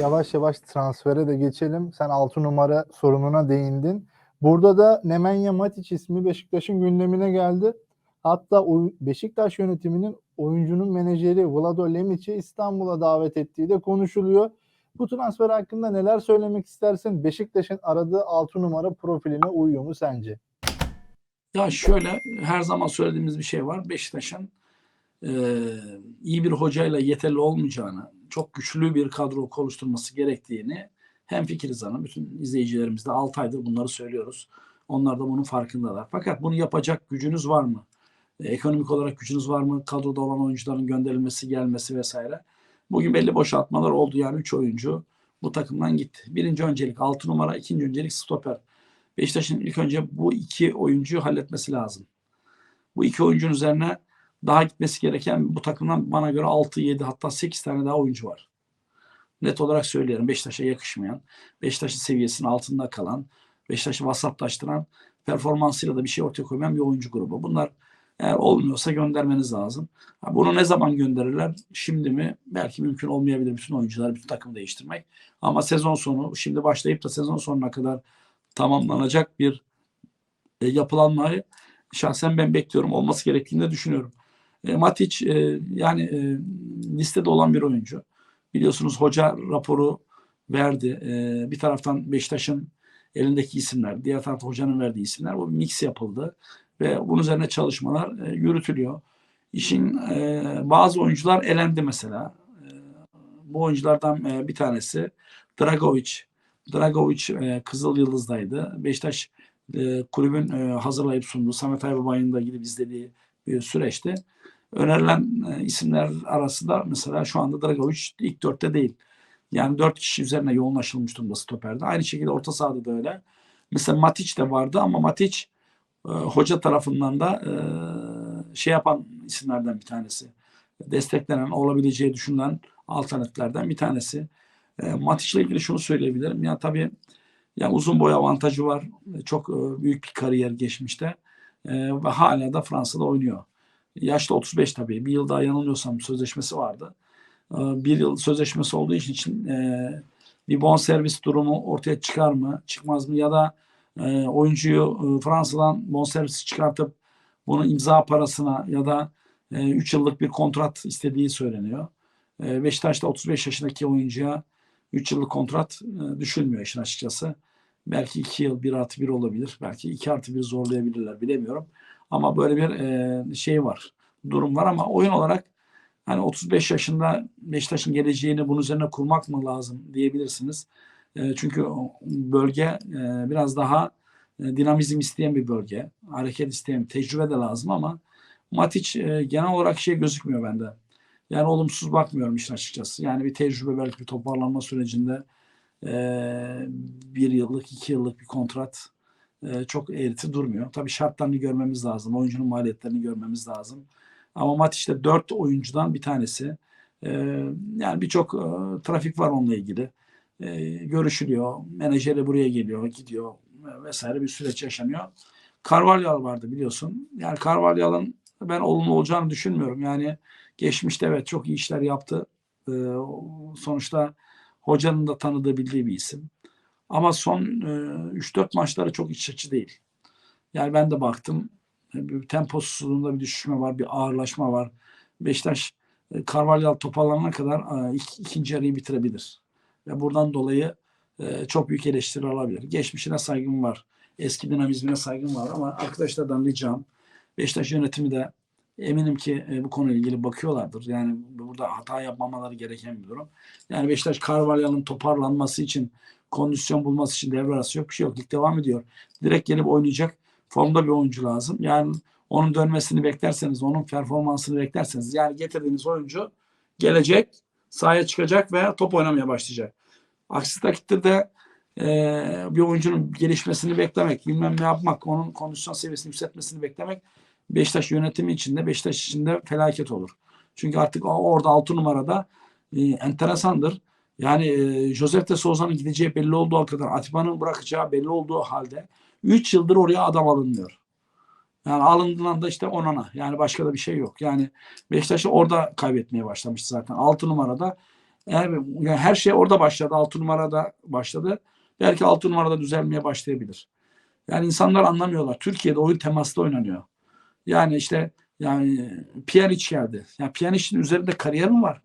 yavaş yavaş transfere de geçelim. Sen 6 numara sorununa değindin. Burada da Nemanja Matic ismi Beşiktaş'ın gündemine geldi. Hatta Beşiktaş yönetiminin oyuncunun menajeri Vlado Lemic'i İstanbul'a davet ettiği de konuşuluyor. Bu transfer hakkında neler söylemek istersin? Beşiktaş'ın aradığı 6 numara profiline uyuyor mu sence? Ya şöyle her zaman söylediğimiz bir şey var. Beşiktaş'ın eee, iyi bir hocayla yeterli olmayacağını, çok güçlü bir kadro oluşturması gerektiğini hem fikiriz hanım. Bütün izleyicilerimiz de 6 aydır bunları söylüyoruz. Onlar da bunun farkındalar. Fakat bunu yapacak gücünüz var mı? E, Ekonomik olarak gücünüz var mı? Kadroda olan oyuncuların gönderilmesi, gelmesi vesaire. Bugün belli boşaltmalar oldu. Yani 3 oyuncu bu takımdan gitti. Birinci öncelik 6 numara, ikinci öncelik stoper. Beşiktaş'ın ilk önce bu iki oyuncuyu halletmesi lazım. Bu iki oyuncunun üzerine daha gitmesi gereken bu takımdan bana göre 6, 7 hatta 8 tane daha oyuncu var. Net olarak söyleyelim Beşiktaş'a yakışmayan, Beşiktaş'ın seviyesinin altında kalan, Beşiktaş'ı vasatlaştıran, performansıyla da bir şey ortaya koymayan bir oyuncu grubu. Bunlar eğer olmuyorsa göndermeniz lazım. Bunu ne zaman gönderirler? Şimdi mi? Belki mümkün olmayabilir bütün oyuncular, bütün takımı değiştirmek. Ama sezon sonu, şimdi başlayıp da sezon sonuna kadar tamamlanacak bir e, yapılanmayı şahsen ben bekliyorum. Olması gerektiğini de düşünüyorum. E, Matic e, yani e, listede olan bir oyuncu. Biliyorsunuz hoca raporu verdi. E, bir taraftan Beşiktaş'ın elindeki isimler, diğer tarafta hocanın verdiği isimler. Bu bir mix yapıldı ve bunun üzerine çalışmalar e, yürütülüyor. İşin e, bazı oyuncular elendi mesela. E, bu oyunculardan e, bir tanesi Dragovic. Dragovic e, Kızıl Yıldız'daydı. Beşiktaş e, kulübün e, hazırlayıp sunduğu Samet Aybabay'ın da gidip izlediği bir süreçte önerilen e, isimler arasında mesela şu anda Dragovic ilk dörtte değil. Yani dört kişi üzerine yoğunlaşılmış durumda stoperde. Aynı şekilde orta sahada da öyle. Mesela Matic de vardı ama Matic e, hoca tarafından da e, şey yapan isimlerden bir tanesi. Desteklenen, olabileceği düşünülen alternatiflerden bir tanesi. E, Matic ile ilgili şunu söyleyebilirim. Ya tabii ya uzun boy avantajı var. Çok büyük bir kariyer geçmişte. Ve hala da Fransa'da oynuyor. Yaşta 35 tabii. Bir yıl daha yanılmıyorsam sözleşmesi vardı. E, bir yıl sözleşmesi olduğu için, için e, bir bonservis durumu ortaya çıkar mı, çıkmaz mı ya da e, oyuncuyu e, Fransa'dan bonservisi çıkartıp bunu imza parasına ya da 3 yıllık bir kontrat istediği söyleniyor. Beşiktaş'ta 35 yaşındaki oyuncuya 3 yıllık kontrat düşünmüyor işin açıkçası. Belki 2 yıl 1 artı 1 olabilir. Belki 2 artı 1 zorlayabilirler bilemiyorum. Ama böyle bir e, şey var. Durum var ama oyun olarak hani 35 yaşında Beşiktaş'ın geleceğini bunun üzerine kurmak mı lazım diyebilirsiniz. E, çünkü bölge e, biraz daha e, dinamizm isteyen bir bölge. Hareket isteyen, tecrübe de lazım ama Matic e, genel olarak şey gözükmüyor bende. Yani olumsuz bakmıyorum işin açıkçası. Yani bir tecrübe belki bir toparlanma sürecinde e, bir yıllık, iki yıllık bir kontrat e, çok eğriti durmuyor. Tabii şartlarını görmemiz lazım. Oyuncunun maliyetlerini görmemiz lazım. Ama Matic'te dört oyuncudan bir tanesi. E, yani birçok e, trafik var onunla ilgili. E, görüşülüyor. Menajeri buraya geliyor, gidiyor e, vesaire bir süreç yaşanıyor. Carvalhal vardı biliyorsun. Yani Carvalhal'ın ben olumlu olacağını düşünmüyorum. Yani geçmişte evet çok iyi işler yaptı. Ee, sonuçta hocanın da tanıdığı bildiği bir isim. Ama son e, 3-4 maçları çok iç açıcı değil. Yani ben de baktım. e, temposuzluğunda bir düşüşme var, bir ağırlaşma var. Beşiktaş e, Carvalhal toparlanana kadar e, ik- ikinci yarıyı bitirebilir. Ve buradan dolayı e, çok büyük eleştiri alabilir. Geçmişine saygım var. Eski dinamizmine saygım var ama arkadaşlardan ricam Beşiktaş yönetimi de eminim ki e, bu konuyla ilgili bakıyorlardır. Yani burada hata yapmamaları gereken bir durum. Yani Beşiktaş Carvalhal'ın toparlanması için kondisyon bulması için devre arası yok bir şey yok. Lig devam ediyor. Direkt gelip oynayacak formda bir oyuncu lazım. Yani onun dönmesini beklerseniz, onun performansını beklerseniz yani getirdiğiniz oyuncu gelecek, sahaya çıkacak ve top oynamaya başlayacak. Aksi takdirde e, bir oyuncunun gelişmesini beklemek, bilmem ne yapmak, onun kondisyon seviyesini yükseltmesini beklemek Beşiktaş yönetimi içinde, Beşiktaş içinde felaket olur. Çünkü artık orada 6 numarada e, enteresandır. Yani e, Joseph de Souza'nın gideceği belli olduğu kadar Atiba'nın bırakacağı belli olduğu halde 3 yıldır oraya adam alınmıyor. Yani alındığında işte Onana. Yani başka da bir şey yok. Yani Beşiktaş orada kaybetmeye başlamış zaten. 6 numarada Eğer, yani her şey orada başladı. 6 numarada başladı. Belki 6 numarada düzelmeye başlayabilir. Yani insanlar anlamıyorlar. Türkiye'de oyun temaslı oynanıyor. Yani işte yani Pjanic geldi. Yani Pjanic'in üzerinde kariyer mi var?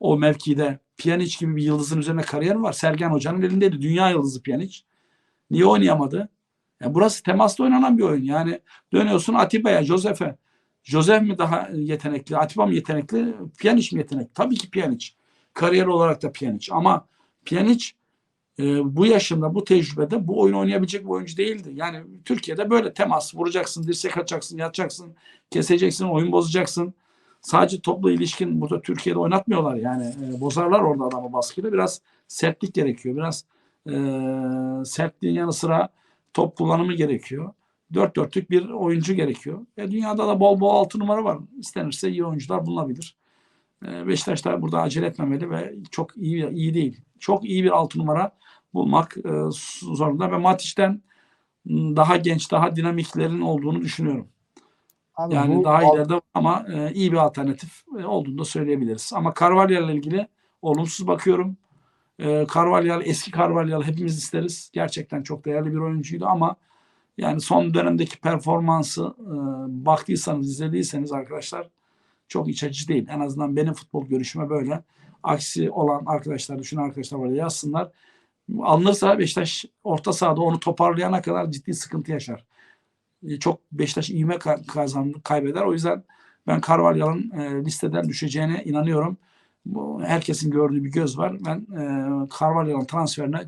O mevkide Pjanic gibi bir yıldızın üzerine kariyer var? Sergen Hoca'nın elindeydi. Dünya yıldızı Pjanic. Niye oynayamadı? Yani burası temaslı oynanan bir oyun. Yani dönüyorsun Atiba'ya, Josef'e. Josef mi daha yetenekli, Atiba mı yetenekli, Pjanic mi yetenekli? Tabii ki Pjanic. Kariyer olarak da Pjanic. Ama Pjanic e, bu yaşında, bu tecrübede bu oyun oynayabilecek bir oyuncu değildi. Yani Türkiye'de böyle temas vuracaksın, dirsek atacaksın, yatacaksın, keseceksin, oyun bozacaksın. Sadece topla ilişkin burada Türkiye'de oynatmıyorlar yani. E, bozarlar orada adamı baskıyla. Biraz sertlik gerekiyor. Biraz e, sertliğin yanı sıra top kullanımı gerekiyor. Dört dörtlük bir oyuncu gerekiyor. E, dünyada da bol bol altı numara var. İstenirse iyi oyuncular bulunabilir. E, Beşiktaş da burada acele etmemeli ve çok iyi iyi değil. Çok iyi bir altı numara bulmak e, zorunda ve Matic'ten daha genç, daha dinamiklerin olduğunu düşünüyorum. Abi Yani daha alt- ileride ama e, iyi bir alternatif e, olduğunu da söyleyebiliriz. Ama Carvalho ile ilgili olumsuz bakıyorum. E, Carvalho eski Carvalho hepimiz isteriz. Gerçekten çok değerli bir oyuncuydu ama yani son dönemdeki performansı e, baktıysanız, izlediyseniz arkadaşlar çok iç açıcı değil. En azından benim futbol görüşüme böyle. Aksi olan arkadaşlar, düşünen arkadaşlar var yazsınlar. Alınırsa Beşiktaş orta sahada onu toparlayana kadar ciddi sıkıntı yaşar. E, Çok Beşiktaş ivme ka- kazandı, kaybeder. O yüzden ben Carvalho'nun e, listeden düşeceğine inanıyorum. Bu, herkesin gördüğü bir göz var. Ben e, Carvalho'nun transferine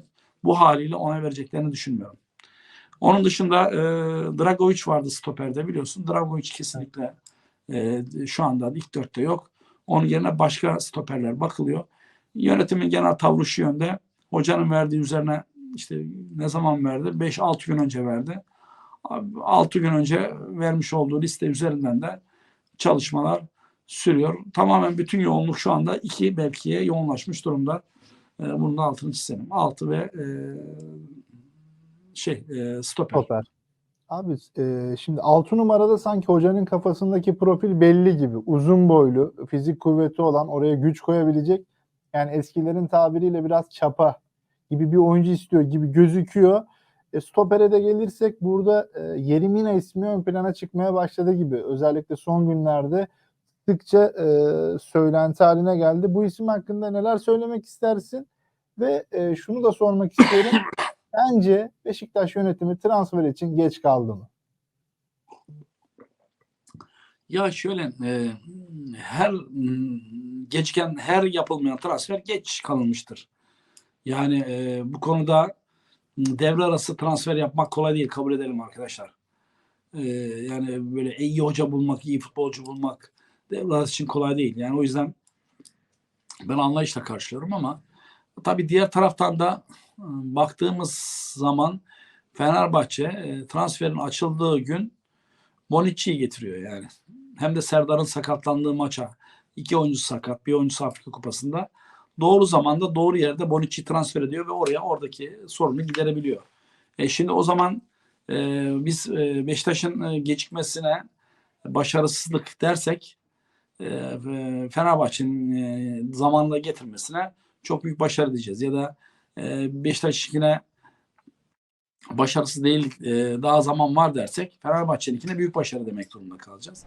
bu haliyle ona vereceklerini düşünmüyorum. Onun dışında e, Dragovic vardı stoperde biliyorsun. Dragovic kesinlikle e, şu anda ilk dörtte yok. Onun yerine başka stoperler bakılıyor. Yönetimin genel tavrı şu yönde. Hocanın verdiği üzerine işte ne zaman verdi? 5-6 gün önce verdi. 6 gün önce vermiş olduğu liste üzerinden de çalışmalar sürüyor. Tamamen bütün yoğunluk şu anda iki mevkiye yoğunlaşmış durumda. E, bunun da altını çizelim. 6 ve e, şey e, stoper. Stoper. Abi e, şimdi 6 numarada sanki hocanın kafasındaki profil belli gibi. Uzun boylu, fizik kuvveti olan, oraya güç koyabilecek. Yani eskilerin tabiriyle biraz çapa gibi bir oyuncu istiyor gibi gözüküyor. E, stopere de gelirsek burada e, Yerimina ismi ön plana çıkmaya başladı gibi. Özellikle son günlerde sıkça e, söylenti haline geldi. Bu isim hakkında neler söylemek istersin? Ve e, şunu da sormak istiyorum. Bence Beşiktaş yönetimi transfer için geç kaldı mı? Ya şöyle e, her geçken her yapılmayan transfer geç kalınmıştır. Yani e, bu konuda devre arası transfer yapmak kolay değil kabul edelim arkadaşlar. E, yani böyle iyi hoca bulmak, iyi futbolcu bulmak devre arası için kolay değil. Yani o yüzden ben anlayışla karşılıyorum ama tabii diğer taraftan da e, baktığımız zaman Fenerbahçe e, transferin açıldığı gün Bonucci'yi getiriyor yani. Hem de Serdar'ın sakatlandığı maça. iki oyuncu sakat, bir oyuncu Afrika Kupası'nda. Doğru zamanda doğru yerde Bonucci'yi transfer ediyor ve oraya oradaki sorunu giderebiliyor. E şimdi o zaman e, biz e, Beşiktaş'ın e, gecikmesine başarısızlık dersek e, Fenerbahçe'nin e, zamanında getirmesine çok büyük başarı diyeceğiz. Ya da e, Beşiktaş yine başarısız değil e, daha zaman var dersek Fenerbahçe'ninkine büyük başarı demek durumunda kalacağız.